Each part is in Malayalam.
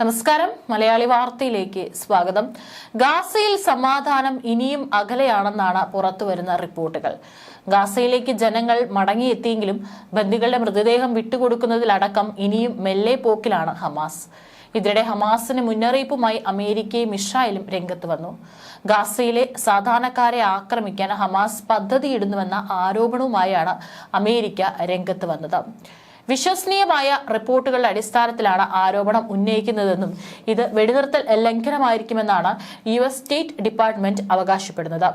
നമസ്കാരം. മലയാളി വാർത്തയിലേക്ക് സ്വാഗതം. ഗാസയിൽ സമാധാനം ഇനിയും അകലെയാണെന്നാണ് പുറത്തുവരുന്ന റിപ്പോർട്ടുകൾ. ഗാസയിലേക്ക് ജനങ്ങൾ മടങ്ങിയെത്തിയെങ്കിലും ബന്ദികളുടെ മൃതദേഹം വിട്ടുകൊടുക്കുന്നതിലടക്കം ഇനിയും മെല്ലെ പോക്കിലാണ് ഹമാസ്. ഇതിനിടെ ഹമാസിന് മുന്നറിയിപ്പുമായി അമേരിക്കയും ഇസ്രായേലും രംഗത്ത് വന്നു. ഗാസയിലെ സാധാരണക്കാരെ ആക്രമിക്കാൻ ഹമാസ് പദ്ധതിയിടുന്നുവെന്ന ആരോപണവുമായാണ് അമേരിക്ക രംഗത്ത് വന്നത്. വിശ്വസനീയമായ റിപ്പോർട്ടുകളുടെ അടിസ്ഥാനത്തിലാണ് ആരോപണം ഉന്നയിക്കുന്നതെന്നും ഇത് വെടിനിർത്തൽ ലംഘനമായിരിക്കുമെന്നാണ് യു എസ് സ്റ്റേറ്റ് ഡിപ്പാർട്ട്മെന്റ് അവകാശപ്പെടുന്നത്.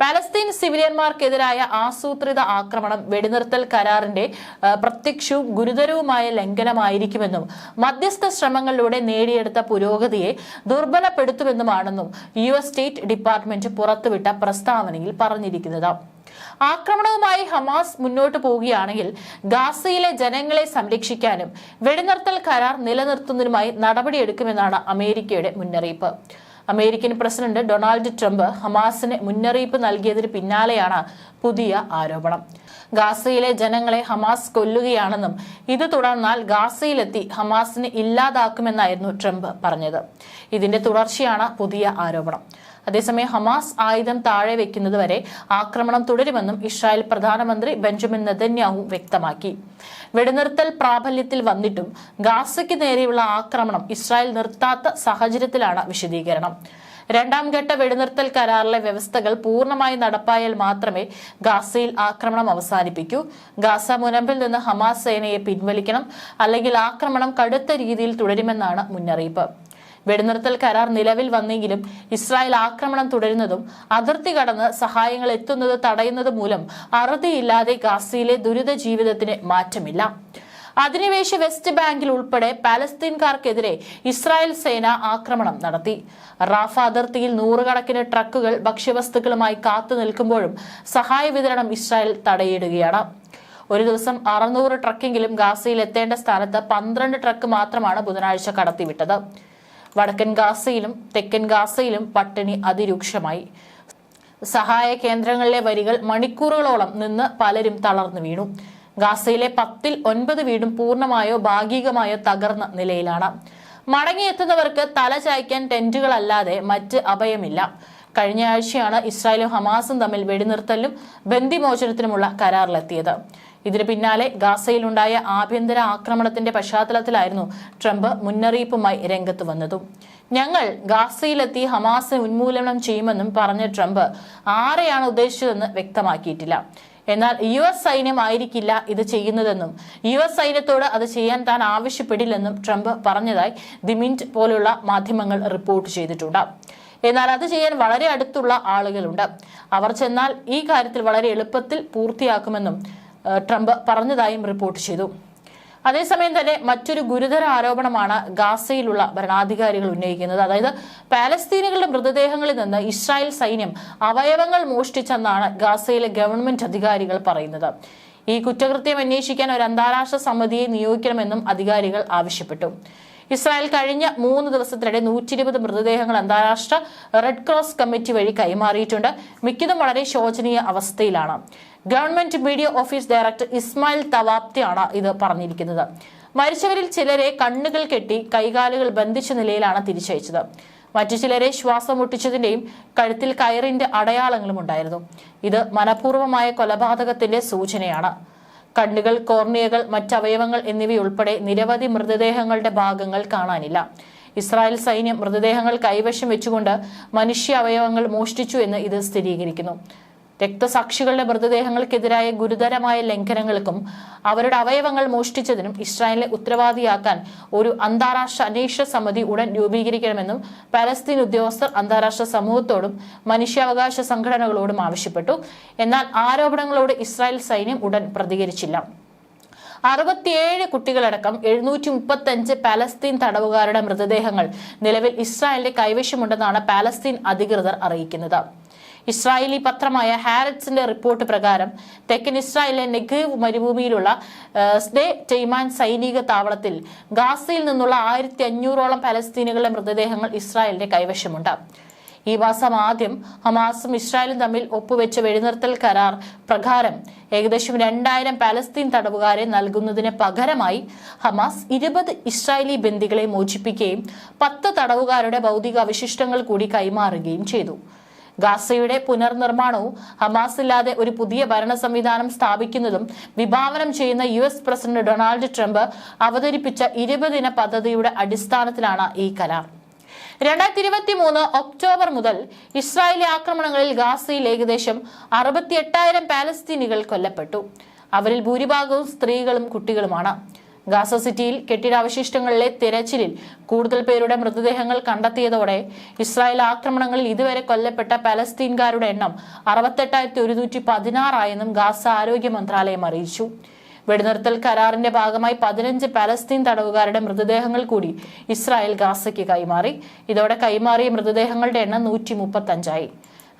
പാലസ്തീൻ സിവിലിയന്മാർക്കെതിരായ ആസൂത്രിത ആക്രമണം വെടിനിർത്തൽ കരാറിന്റെ പ്രത്യക്ഷവും ഗുരുതരവുമായ ലംഘനമായിരിക്കുമെന്നും മധ്യസ്ഥ ശ്രമങ്ങളിലൂടെ നേടിയെടുത്ത പുരോഗതിയെ ദുർബലപ്പെടുത്തുമെന്നുമാണെന്നും യു എസ് സ്റ്റേറ്റ് ഡിപ്പാർട്ട്മെന്റ് പുറത്തുവിട്ട പ്രസ്താവനയിൽ പറഞ്ഞിരിക്കുന്നത്. ആക്രമണവുമായി ഹമാസ് മുന്നോട്ട് പോവുകയാണെങ്കിൽ ഗാസയിലെ ജനങ്ങളെ സംരക്ഷിക്കാനും വെടിനിർത്തൽ കരാർ നിലനിർത്തുന്നതിനുമായി നടപടിയെടുക്കുമെന്നാണ് അമേരിക്കയുടെ മുന്നറിയിപ്പ്. അമേരിക്കൻ പ്രസിഡന്റ് ഡൊണാൾഡ് ട്രംപ് ഹമാസിന് മുന്നറിയിപ്പ് നൽകിയതിന് പിന്നാലെയാണ് പുതിയ ആരോപണം. ഗാസയിലെ ജനങ്ങളെ ഹമാസ് കൊല്ലുകയാണെന്നും ഇത് തുടർന്നാൽ ഗാസയിലെത്തി ഹമാസിനെ ഇല്ലാതാക്കുമെന്നായിരുന്നു ട്രംപ് പറഞ്ഞത്. ഇതിന്റെ തുടർച്ചയാണ് പുതിയ ആരോപണം. അതേസമയം ഹമാസ് ആയുധം താഴെ വെക്കുന്നതുവരെ ആക്രമണം തുടരുമെന്നും ഇസ്രായേൽ പ്രധാനമന്ത്രി ബെഞ്ചമിൻ നെതന്യാഹു വ്യക്തമാക്കി. വെടിനിർത്തൽ പ്രാബല്യത്തിൽ വന്നിട്ടും ഗാസയ്ക്ക് നേരെയുള്ള ആക്രമണം ഇസ്രായേൽ നിർത്താത്ത സാഹചര്യത്തിലാണ് വിശദീകരണം. രണ്ടാം ഘട്ട വെടിനിർത്തൽ കരാറിലെ വ്യവസ്ഥകൾ പൂർണമായി നടപ്പായാൽ മാത്രമേ ഗാസയിൽ ആക്രമണം അവസാനിപ്പിക്കൂ. ഗാസ മുനമ്പിൽ നിന്ന് ഹമാസ് സേനയെ പിൻവലിക്കണം അല്ലെങ്കിൽ ആക്രമണം കടുത്ത രീതിയിൽ തുടരുമെന്നാണ് മുന്നറിയിപ്പ്. വെടിനിർത്തൽ കരാർ നിലവിൽ വന്നെങ്കിലും ഇസ്രായേൽ ആക്രമണം തുടരുന്നതും അതിർത്തി കടന്ന് സഹായങ്ങൾ എത്തുന്നത് തടയുന്നത് മൂലം അറുതിയില്ലാതെ ഗാസയിലെ ദുരിത ജീവിതത്തിന് മാറ്റമില്ല. അധിനിവേശ വെസ്റ്റ് ബാങ്കിൽ ഉൾപ്പെടെ പാലസ്തീൻകാർക്കെതിരെ ഇസ്രായേൽ സേന ആക്രമണം നടത്തി. റാഫ അതിർത്തിയിൽ നൂറുകണക്കിന് ട്രക്കുകൾ ഭക്ഷ്യവസ്തുക്കളുമായി കാത്തു നിൽക്കുമ്പോഴും സഹായ വിതരണം ഇസ്രായേൽ തടയിടുകയാണ്. ഒരു ദിവസം അറുന്നൂറ് ട്രക്കെങ്കിലും ഗാസയിൽ എത്തേണ്ട സ്ഥാനത്ത് പന്ത്രണ്ട് ട്രക്ക് മാത്രമാണ് ബുധനാഴ്ച കടത്തിവിട്ടത്. വടക്കൻ ഗാസയിലും തെക്കൻ ഗാസയിലും പട്ടിണി അതിരൂക്ഷമായി. സഹായ കേന്ദ്രങ്ങളിലെ വരികൾ മണിക്കൂറുകളോളം നിന്ന് പലരും തളർന്നു വീണു. ഗാസയിലെ പത്തിൽ ഒൻപത് വീടും പൂർണമായോ ഭാഗികമായോ തകർന്ന നിലയിലാണ്. മടങ്ങിയെത്തുന്നവർക്ക് തല ചായ്ക്കാൻ ടെന്റുകളല്ലാതെ മറ്റ് അഭയമില്ല. കഴിഞ്ഞ ആഴ്ചയാണ് ഇസ്രായേലും ഹമാസും തമ്മിൽ വെടിനിർത്തലിനും ബന്ദിമോചനത്തിനുമുള്ള കരാറിലെത്തിയത്. ഇതിന് പിന്നാലെ ഗാസയിലുണ്ടായ ആഭ്യന്തര ആക്രമണത്തിന്റെ പശ്ചാത്തലത്തിലായിരുന്നു ട്രംപ് മുന്നറിയിപ്പുമായി രംഗത്ത് വന്നതും. ഞങ്ങൾ ഗാസയിലെത്തി ഹമാസെ ഉന്മൂലനം ചെയ്യുമെന്നും പറഞ്ഞ ട്രംപ് ആരെയാണ് ഉദ്ദേശിച്ചതെന്ന് വ്യക്തമാക്കിയിട്ടില്ല. എന്നാൽ യു എസ് സൈന്യം ആയിരിക്കില്ല ഇത് ചെയ്യുന്നതെന്നും യു എസ് സൈന്യത്തോട് അത് ചെയ്യാൻ താൻ ആവശ്യപ്പെടില്ലെന്നും ട്രംപ് പറഞ്ഞതായി ദി മിന്റ് പോലുള്ള മാധ്യമങ്ങൾ റിപ്പോർട്ട് ചെയ്തിട്ടുണ്ട്. എന്നാൽ അത് ചെയ്യാൻ വളരെ അടുത്തുള്ള ആളുകളുണ്ട്. അവർ ചെന്നാൽ ഈ കാര്യത്തിൽ വളരെ എളുപ്പത്തിൽ പൂർത്തിയാക്കുമെന്നും ട്രംപ് പറഞ്ഞതായും റിപ്പോർട്ട് ചെയ്തു. അതേസമയം തന്നെ മറ്റൊരു ഗുരുതര ആരോപണമാണ് ഗാസയിലുള്ള ഭരണാധികാരികൾ ഉന്നയിക്കുന്നത്. അതായത് പാലസ്തീനുകളുടെ മൃതദേഹങ്ങളിൽ നിന്ന് ഇസ്രായേൽ സൈന്യം അവയവങ്ങൾ മോഷ്ടിച്ചെന്നാണ് ഗാസയിലെ ഗവൺമെന്റ് അധികാരികൾ പറയുന്നത്. ഈ കുറ്റകൃത്യം അന്വേഷിക്കാൻ ഒരു അന്താരാഷ്ട്ര സമിതിയെ നിയോഗിക്കണമെന്നും അധികാരികൾ ആവശ്യപ്പെട്ടു. ഇസ്രായേൽ കഴിഞ്ഞ മൂന്ന് ദിവസത്തിനിടെ നൂറ്റി ഇരുപത് മൃതദേഹങ്ങൾ അന്താരാഷ്ട്ര റെഡ് ക്രോസ് കമ്മിറ്റി വഴി കൈമാറിയിട്ടുണ്ട്. മിക്കതും വളരെ ശോചനീയ അവസ്ഥയിലാണ്. Government media office director Ismail തവാപ്തിയാണ് ഇത് പറഞ്ഞിരിക്കുന്നത്. മരിച്ചവരിൽ ചിലരെ കണ്ണുകൾ കെട്ടി കൈകാലുകൾ ബന്ധിച്ച നിലയിലാണ് തിരിച്ചയച്ചത്. മറ്റു ചിലരെ ശ്വാസം മുട്ടിച്ചതിന്റെയും കഴുത്തിൽ കയറിന്റെ അടയാളങ്ങളും ഉണ്ടായിരുന്നു. ഇത് മനഃപൂർവമായ കൊലപാതകത്തിന്റെ സൂചനയാണ്. കണ്ണുകൾ കോർണിയകൾ മറ്റവയവങ്ങൾ എന്നിവയുൾപ്പെടെ നിരവധി മൃതദേഹങ്ങളുടെ ഭാഗങ്ങൾ കാണാനില്ല. ഇസ്രായേൽ സൈന്യം മൃതദേഹങ്ങൾ കൈവശം വെച്ചുകൊണ്ട് മനുഷ്യ അവയവങ്ങൾ മോഷ്ടിച്ചു എന്ന് ഇത് സ്ഥിരീകരിക്കുന്നു. രക്തസാക്ഷികളുടെ മൃതദേഹങ്ങൾക്കെതിരായ ഗുരുതരമായ ലംഘനങ്ങൾക്കും അവരുടെ അവയവങ്ങൾ മോഷ്ടിച്ചതിനും ഇസ്രായേലിനെ ഉത്തരവാദിയാക്കാൻ ഒരു അന്താരാഷ്ട്ര അന്വേഷണ സമിതി ഉടൻ രൂപീകരിക്കണമെന്നും പലസ്തീൻ ഉദ്യോഗസ്ഥർ അന്താരാഷ്ട്ര സമൂഹത്തോടും മനുഷ്യാവകാശ സംഘടനകളോടും ആവശ്യപ്പെട്ടു. എന്നാൽ ആരോപണങ്ങളോട് ഇസ്രായേൽ സൈന്യം ഉടൻ പ്രതികരിച്ചില്ല. അറുപത്തിയേഴ് കുട്ടികളടക്കം എഴുന്നൂറ്റി മുപ്പത്തഞ്ച് പാലസ്തീൻ തടവുകാരുടെ മൃതദേഹങ്ങൾ നിലവിൽ ഇസ്രായേലിന്റെ കൈവശമുണ്ടെന്നാണ് പാലസ്തീൻ അധികൃതർ അറിയിക്കുന്നത്. ഇസ്രായേലി പത്രമായ ഹാരറ്റ്സിന്റെ റിപ്പോർട്ട് പ്രകാരം തെക്കൻ ഇസ്രായേലിലെ നെഗീവ് മരുഭൂമിയിലുള്ള സ്നേ ടെയ്മാൻ സൈനിക താവളത്തിൽ ഗാസയിൽ നിന്നുള്ള ആയിരത്തി അഞ്ഞൂറോളം പലസ്തീനുകളുടെ മൃതദേഹങ്ങൾ ഇസ്രായേലിന്റെ കൈവശമുണ്ട്. ഈ മാസം ആദ്യം ഹമാസും ഇസ്രായേലും തമ്മിൽ ഒപ്പുവെച്ച വെടിനിർത്തൽ കരാർ പ്രകാരം ഏകദേശം രണ്ടായിരം പാലസ്തീൻ തടവുകാരെ നൽകുന്നതിന് പകരമായി ഹമാസ് ഇരുപത് ഇസ്രായേലി ബന്ദികളെ മോചിപ്പിക്കുകയും പത്ത് തടവുകാരുടെ ഭൗതിക അവശിഷ്ടങ്ങൾ കൂടി കൈമാറുകയും ചെയ്തു. ഗാസയുടെ പുനർനിർമ്മാണവും ഹമാസ് ഇല്ലാതെ ഒരു പുതിയ ഭരണ സംവിധാനം സ്ഥാപിക്കുന്നതും വിഭാവനം ചെയ്യുന്ന U S president Donald Trump അവതരിപ്പിച്ച ഇരുപതിന പദ്ധതിയുടെ അടിസ്ഥാനത്തിലാണ് ഈ കരാർ രണ്ടായിരത്തി ഇരുപത്തി മൂന്ന് ഒക്ടോബർ മുതൽ ഇസ്രായേലി ആക്രമണങ്ങളിൽ ഗാസയിൽ ഏകദേശം അറുപത്തി എട്ടായിരം പാലസ്തീനികൾ കൊല്ലപ്പെട്ടു. അവരിൽ ഭൂരിഭാഗവും സ്ത്രീകളും കുട്ടികളുമാണ്. ഗാസ സിറ്റിയിൽ കെട്ടിടാവശിഷ്ടങ്ങളിലെ തിരച്ചിലിൽ കൂടുതൽ പേരുടെ മൃതദേഹങ്ങൾ കണ്ടെത്തിയതോടെ ഇസ്രായേൽ ആക്രമണങ്ങളിൽ ഇതുവരെ കൊല്ലപ്പെട്ട പലസ്തീൻകാരുടെ എണ്ണം അറുപത്തെട്ടായിരത്തി ഒരുന്നൂറ്റി പതിനാറായെന്നും ഗാസ ആരോഗ്യ മന്ത്രാലയം അറിയിച്ചു. വെടിനിർത്തൽ കരാറിന്റെ ഭാഗമായി പതിനഞ്ച് പലസ്തീൻ തടവുകാരുടെ മൃതദേഹങ്ങൾ കൂടി ഇസ്രായേൽ ഗാസയ്ക്ക് കൈമാറി. ഇതോടെ കൈമാറിയ മൃതദേഹങ്ങളുടെ എണ്ണം നൂറ്റി മുപ്പത്തഞ്ചായി.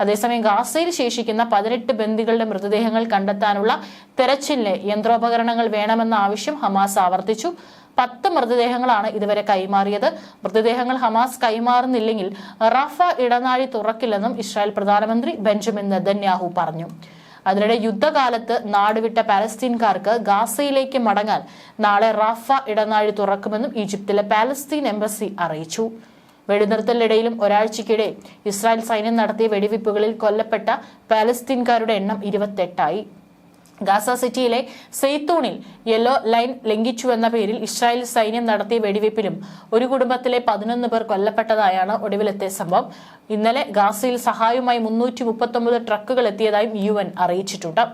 അതേസമയം ഗാസയിൽ ശേഷിക്കുന്ന പതിനെട്ട് ബന്ദികളുടെ മൃതദേഹങ്ങൾ കണ്ടെത്താനുള്ള തെരച്ചിലിന് യന്ത്രോപകരണങ്ങൾ വേണമെന്ന ആവശ്യം ഹമാസ് ആവർത്തിച്ചു. പത്ത് മൃതദേഹങ്ങളാണ് ഇതുവരെ കൈമാറിയത്. മൃതദേഹങ്ങൾ ഹമാസ് കൈമാറുന്നില്ലെങ്കിൽ റഫ ഇടനാഴി തുറക്കില്ലെന്നും ഇസ്രായേൽ പ്രധാനമന്ത്രി ബെഞ്ചമിൻ നെതന്യാഹു പറഞ്ഞു. അതിനിടെ യുദ്ധകാലത്ത് നാടുവിട്ട പാലസ്തീൻകാർക്ക് ഗാസയിലേക്ക് മടങ്ങാൻ നാളെ റാഫ ഇടനാഴി തുറക്കുമെന്നും ഈജിപ്തിലെ പാലസ്തീൻ എംബസി അറിയിച്ചു. വെടിനിർത്തലിനിടയിലും ഒരാഴ്ചയ്ക്കിടെ ഇസ്രായേൽ സൈന്യം നടത്തിയ വെടിവയ്പ്പുകളിൽ കൊല്ലപ്പെട്ട പാലസ്തീൻകാരുടെ എണ്ണം ഇരുപത്തെട്ടായി. ഗാസ സിറ്റിയിലെ സെയ്ത്തൂണിൽ യെല്ലോ ലൈൻ ലംഘിച്ചുവെന്ന പേരിൽ ഇസ്രായേൽ സൈന്യം നടത്തിയ വെടിവയ്പ്പിലും ഒരു കുടുംബത്തിലെ പതിനൊന്ന് പേർ കൊല്ലപ്പെട്ടതായാണ് ഒടുവിലത്തെ സംഭവം. ഇന്നലെ ഗാസയിൽ സഹായവുമായി മുന്നൂറ്റി ട്രക്കുകൾ എത്തിയതായും യു അറിയിച്ചിട്ടുണ്ട്.